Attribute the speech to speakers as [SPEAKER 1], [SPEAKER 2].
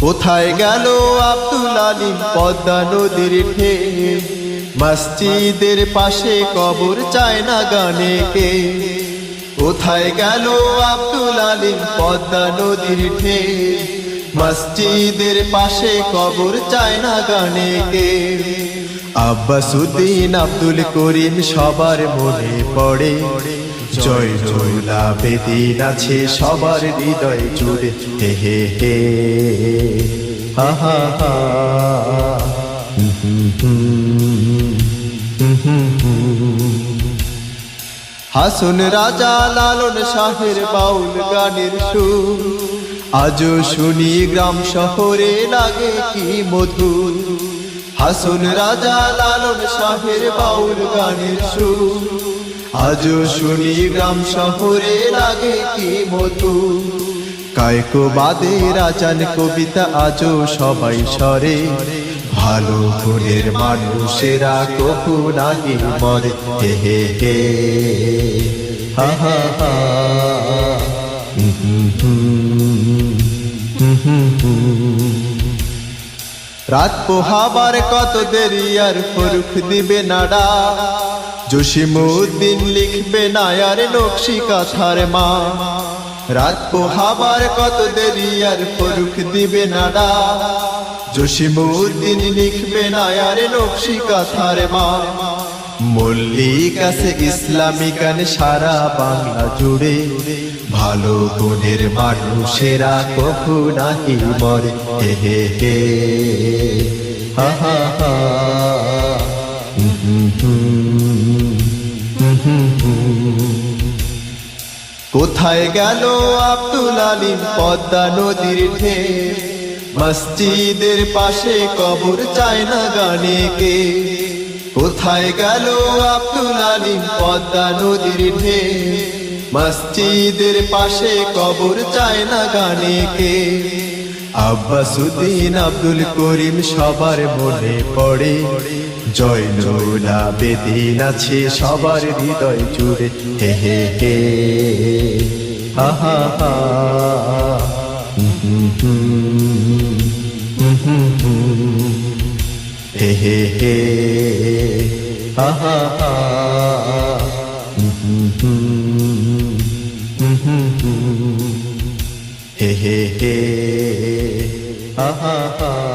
[SPEAKER 1] কোথায় গেল আব্দুল আলিম? পদ্মা নদীর ঠে মসজিদের পাশে কবর চায় না গানে কে। কোথায় গেল আব্দুল আলিম? পদ্মা নদীর ঠে মসজিদের পাশে কবর চায় না গানে কে। আব্বাসুদ্দিন আব্দুল করিম সবার মনে পড়ে। জয় জয়লা বেদিন আছে সবার হৃদয় জুড়ে। হে হে হে। হা হা হা। হাসুন রাজা লালন শাহের বাউল গানের সুর। আজও শুনি গ্রাম শহরে লাগে কি মধুর। হাসুন রাজা লালন শাহের বাউল গানের সুর। আজও শুনি গ্রাম শহরে লাগে কি মধুর কায়কো বাদে রাজান কবিতা আজও সবাই সরে। ভালো গুণের মানুষেরা কবু নাহি মরে। হে হে হে। হা হা হা। রাত পোহাবার কত দেরি আর ফরুখ দিবে নাডা। জসিমুদ্দিন লিখবে না আর নকশি কাথার মা। রাত পোহাবার কত দেরি আর ফরুখ দিবে নাডা জসিমুদ্দিন লিখবে না আর নকশি কাথার মা। মল্লিক আছে ইসলামী গান সারা বাংলা জুড়ে। ভালো গুণের মানুষেরা কখু নাহি মরে হে। হে হে, হা। কোথায় গেল আব্দুল আলিম? পদ্মা নদীর ঢে মসজিদের পাশে কবর চায় না গানে কে। কোথায় গেল আব্দুল আলিম? পদ্মা নদীর ঢে মসজিদের পাশে কবর চায় না গানে কে। আব্বাসুদ্দিন আব্দুল করিম সবার মনে পড়ে জয় নৌলা বেদিন আছে সবার হৃদয় জুড়ে হে হে হে, হা হা হা। হে হে। হে হে হে হা হা হা